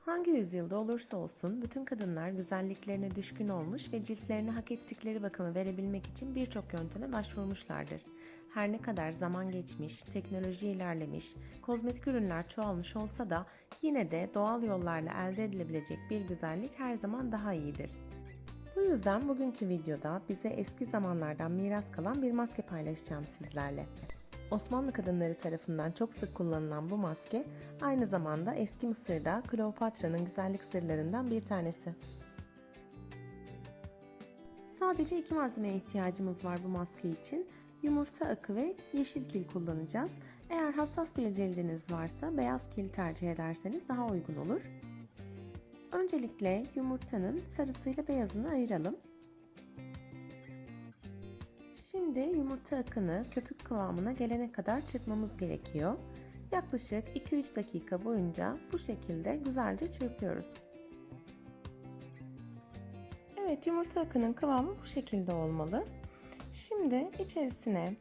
Hangi yüzyılda olursa olsun bütün kadınlar güzelliklerine düşkün olmuş ve ciltlerine hak ettikleri bakımı verebilmek için birçok yönteme başvurmuşlardır. Her ne kadar zaman geçmiş, teknoloji ilerlemiş, kozmetik ürünler çoğalmış olsa da yine de doğal yollarla elde edilebilecek bir güzellik her zaman daha iyidir. Bu yüzden bugünkü videoda bize eski zamanlardan miras kalan bir maske paylaşacağım sizlerle. Osmanlı kadınları tarafından çok sık kullanılan bu maske aynı zamanda eski Mısır'da Kleopatra'nın güzellik sırlarından bir tanesi. Sadece iki malzemeye ihtiyacımız var bu maske için. Yumurta akı ve yeşil kil kullanacağız. Eğer hassas bir cildiniz varsa beyaz kil tercih ederseniz daha uygun olur. Öncelikle yumurtanın sarısıyla beyazını ayıralım. Şimdi yumurta akını köpük kıvamına gelene kadar çırpmamız gerekiyor. Yaklaşık 2-3 dakika boyunca bu şekilde güzelce çırpıyoruz. Evet yumurta akının kıvamı bu şekilde olmalı. Şimdi içerisine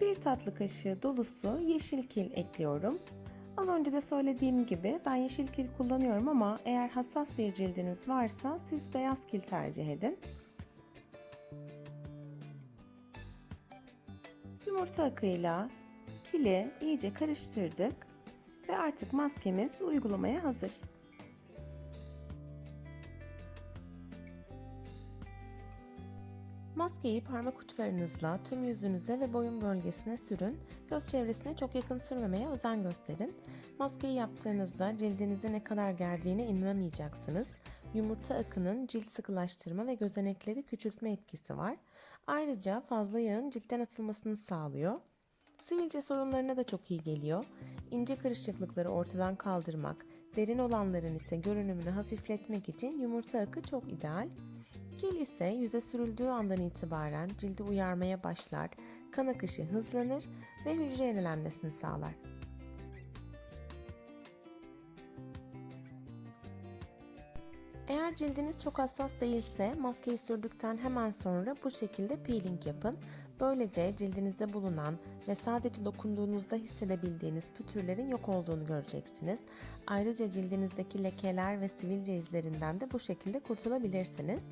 bir tatlı kaşığı dolusu yeşil kil ekliyorum. Az önce de söylediğim gibi ben yeşil kil kullanıyorum ama eğer hassas bir cildiniz varsa siz beyaz kil tercih edin. Yumurta akıyla kili iyice karıştırdık ve artık maskemiz uygulamaya hazır. Maskeyi parmak uçlarınızla tüm yüzünüze ve boyun bölgesine sürün. Göz çevresine çok yakın sürmemeye özen gösterin. Maskeyi yaptığınızda cildinizi ne kadar gerdiğine inanamayacaksınız. Yumurta akının cilt sıkılaştırma ve gözenekleri küçültme etkisi var. Ayrıca fazla yağın ciltten atılmasını sağlıyor. Sivilce sorunlarına da çok iyi geliyor. İnce kırışıklıkları ortadan kaldırmak, derin olanların ise görünümünü hafifletmek için yumurta akı çok ideal. Kil ise yüze sürüldüğü andan itibaren cildi uyarmaya başlar, kan akışı hızlanır ve hücre yenilenmesini sağlar. Eğer cildiniz çok hassas değilse maskeyi sürdükten hemen sonra bu şekilde peeling yapın. Böylece cildinizde bulunan ve sadece dokunduğunuzda hissedebildiğiniz pütürlerin yok olduğunu göreceksiniz. Ayrıca cildinizdeki lekeler ve sivilce izlerinden de bu şekilde kurtulabilirsiniz.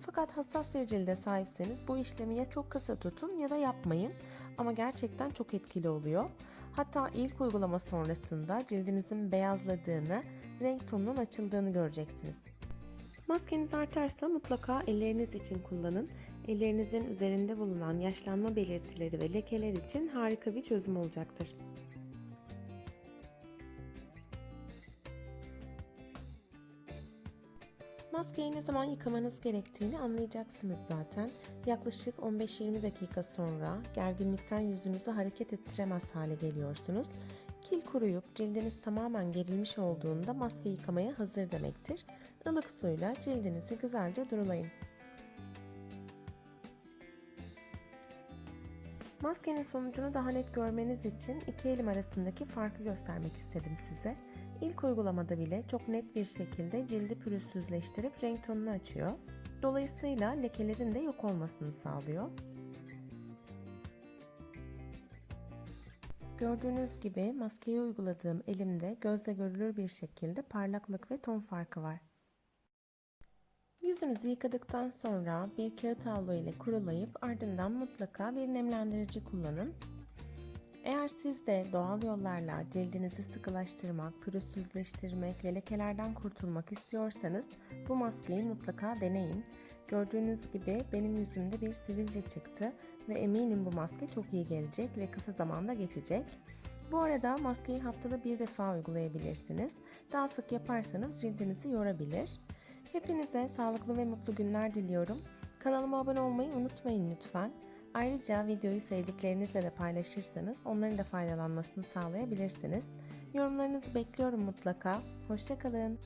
Fakat hassas bir cilde sahipseniz bu işlemi ya çok kısa tutun ya da yapmayın. Ama gerçekten çok etkili oluyor. Hatta ilk uygulama sonrasında cildinizin beyazladığını, renk tonunun açıldığını göreceksiniz. Maskeniz artarsa mutlaka elleriniz için kullanın. Ellerinizin üzerinde bulunan yaşlanma belirtileri ve lekeler için harika bir çözüm olacaktır. Maskeyi ne zaman yıkamanız gerektiğini anlayacaksınız zaten. Yaklaşık 15-20 dakika sonra gerginlikten yüzünüzü hareket ettiremez hale geliyorsunuz. Kil kuruyup cildiniz tamamen gerilmiş olduğunda maske yıkamaya hazır demektir. Ilık suyla cildinizi güzelce durulayın. Maskenin sonucunu daha net görmeniz için iki elim arasındaki farkı göstermek istedim size. İlk uygulamada bile çok net bir şekilde cildi pürüzsüzleştirip renk tonunu açıyor. Dolayısıyla lekelerin de yok olmasını sağlıyor. Gördüğünüz gibi maskeyi uyguladığım elimde gözle görülür bir şekilde parlaklık ve ton farkı var. Yüzünüzü yıkadıktan sonra bir kağıt havlu ile kurulayıp ardından mutlaka bir nemlendirici kullanın. Eğer siz de doğal yollarla cildinizi sıkılaştırmak, pürüzsüzleştirmek ve lekelerden kurtulmak istiyorsanız bu maskeyi mutlaka deneyin. Gördüğünüz gibi benim yüzümde bir sivilce çıktı ve eminim bu maske çok iyi gelecek ve kısa zamanda geçecek. Bu arada maskeyi haftada bir defa uygulayabilirsiniz. Daha sık yaparsanız cildinizi yorabilir. Hepinize sağlıklı ve mutlu günler diliyorum. Kanalıma abone olmayı unutmayın lütfen. Ayrıca videoyu sevdiklerinizle de paylaşırsanız onların da faydalanmasını sağlayabilirsiniz. Yorumlarınızı bekliyorum mutlaka. Hoşçakalın.